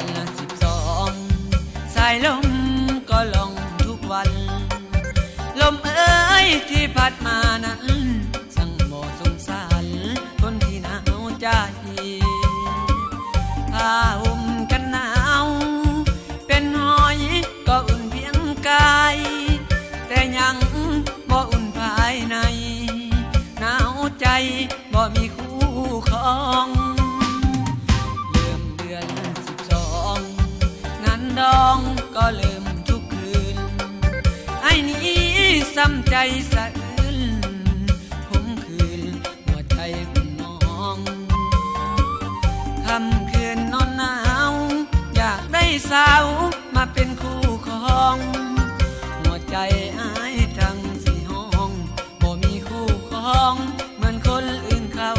อนสิบสองสายลมก็ลงทุกวัน ลมเอ้ยที่พัดมา ก็เริ่มทุกคืน ไอ้นี้ซ้ำใจสะอื้นผมคืน หัวใจเป็นน้องคำคืนนอนหนาว อยากได้สาวมาเป็นคู่ครอง หัวใจอายทั้งสี่ห้องบ่มีคู่ครองเหมือนคนอื่นเขา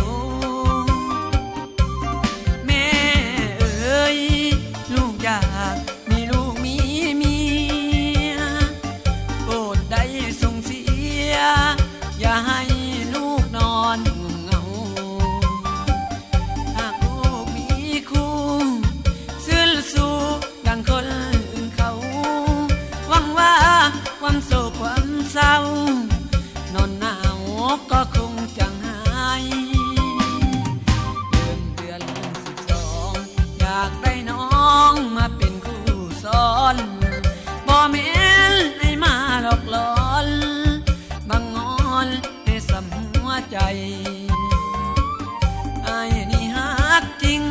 แม่เอ๋ยลูกอยาก ให้ลูกนอนง่วงเหงา หากลูกมีคู่ซื่อสู้ดังคนอื่นเขา หวังว่าความโศกความเศร้า นอนหนาวก็คงจะหายเดือนเดือนสิบสองอยากได้น้องมาเป็นคู่ซ้อนบ่แม่ อนให้สำหัวใจไอ้นี่ฮักจริง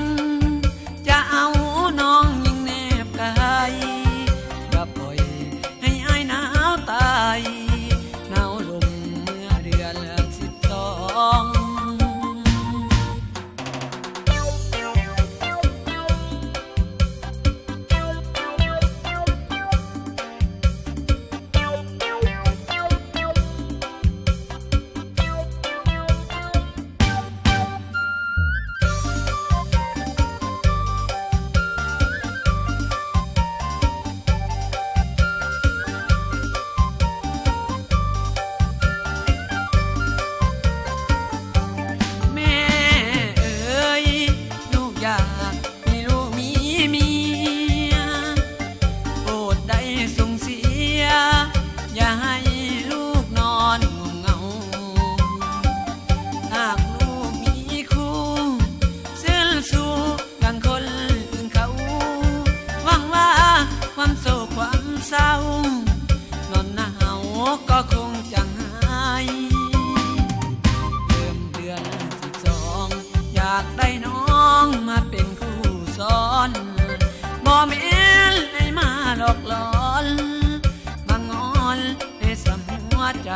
อกหลอนมางอนในสมหัวใจ